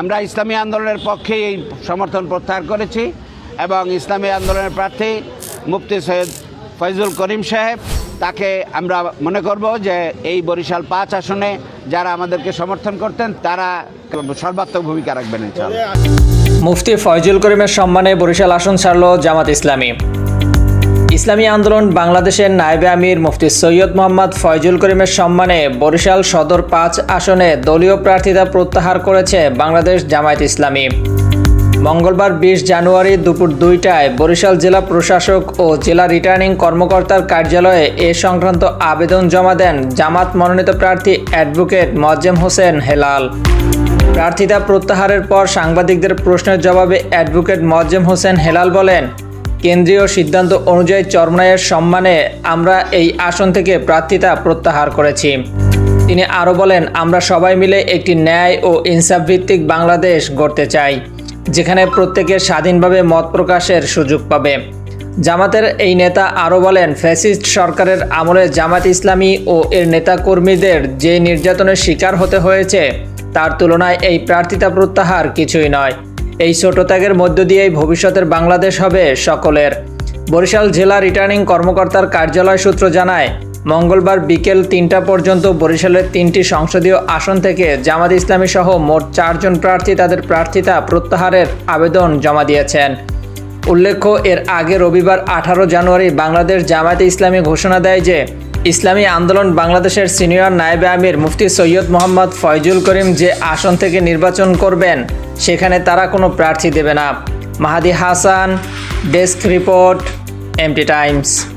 আমরা ইসলামী আন্দোলনের পক্ষে এই সমর্থন প্রত্যাহার করেছি এবং ইসলামী আন্দোলনের প্রার্থী মুফতি সৈয়দ ফয়জুল করিম সাহেব, তাকে আমরা মনে করব যে এই বরিশাল পাঁচ আসনে যারা আমাদেরকে সমর্থন করতেন, তারা সর্বাত্মক ভূমিকা রাখবেন মুফতি ফয়জুল করিমের সম্মানে বরিশাল আসন ছাড়ল জামাত ইসলামী। ইসলামী আন্দোলন বাংলাদেশের নায়েবে আমির মুফতি সৈয়দ মোহাম্মদ ফয়জুল করিমের সম্মানে বরিশাল সদর পাঁচ আসনে দলীয় প্রার্থিতা প্রত্যাহার করেছে বাংলাদেশ জামায়াত ইসলামী। মঙ্গলবার বিশ জানুয়ারি দুপুর দুইটায় বরিশাল জেলা প্রশাসক ও জেলা রিটার্নিং কর্মকর্তার কার্যালয়ে এ সংক্রান্ত আবেদন জমা দেন জামাত মনোনীত প্রার্থী অ্যাডভোকেট মজ্জেম হোসেন হেলাল। প্রার্থিতা প্রত্যাহারের পর সাংবাদিকদের প্রশ্নের জবাবে অ্যাডভোকেট মজ্জেম হোসেন হেলাল বলেন কেন্দ্রীয় সিদ্ধান্ত অনুযায়ী চরমনাইয়ের সম্মানে আমরা এই আসন থেকে প্রার্থিতা প্রত্যাহার করেছি। তিনি আরও বলেন, আমরা সবাই মিলে একটি ন্যায় ও ইনসাফ ভিত্তিক বাংলাদেশ গড়তে চাই, যেখানে প্রত্যেকের স্বাধীনভাবে মত প্রকাশের সুযোগ পাবে। জামাতের এই নেতা আরও বলেন, ফ্যাসিস্ট সরকারের আমলে জামাত ইসলামী ও এর নেতাকর্মীদের যে নির্যাতনের শিকার হতে হয়েছে, তার তুলনায় এই প্রার্থিতা প্রত্যাহার কিছুই নয়। এই ছোট ত্যাগের মধ্য দিয়েই ভবিষ্যতের বাংলাদেশ হবে সকলের। বরিশাল জেলা রিটার্নিং কর্মকর্তার কার্যালয় সূত্র জানায়, মঙ্গলবার বিকেল তিনটা পর্যন্ত বরিশালের তিনটি সংসদীয় আসন থেকে জামাত ইসলামী সহ মোট চারজন প্রার্থী তাদের প্রার্থিতা প্রত্যাহারের আবেদন জমা দিয়েছেন। উল্লেখ্য, এর আগে রবিবার আঠারো জানুয়ারি বাংলাদেশ জামায়াতে ইসলামী ঘোষণা দেয় যে, ইসলামী আন্দোলন বাংলাদেশের সিনিয়র নায়েবে আমির মুফতি সৈয়দ মোহাম্মদ ফয়জুল করিম যে আসন থেকে নির্বাচন করবেন সেখানে তারা কোনো প্রার্থী দেবে না। Mahadi Hasan desk report MT times.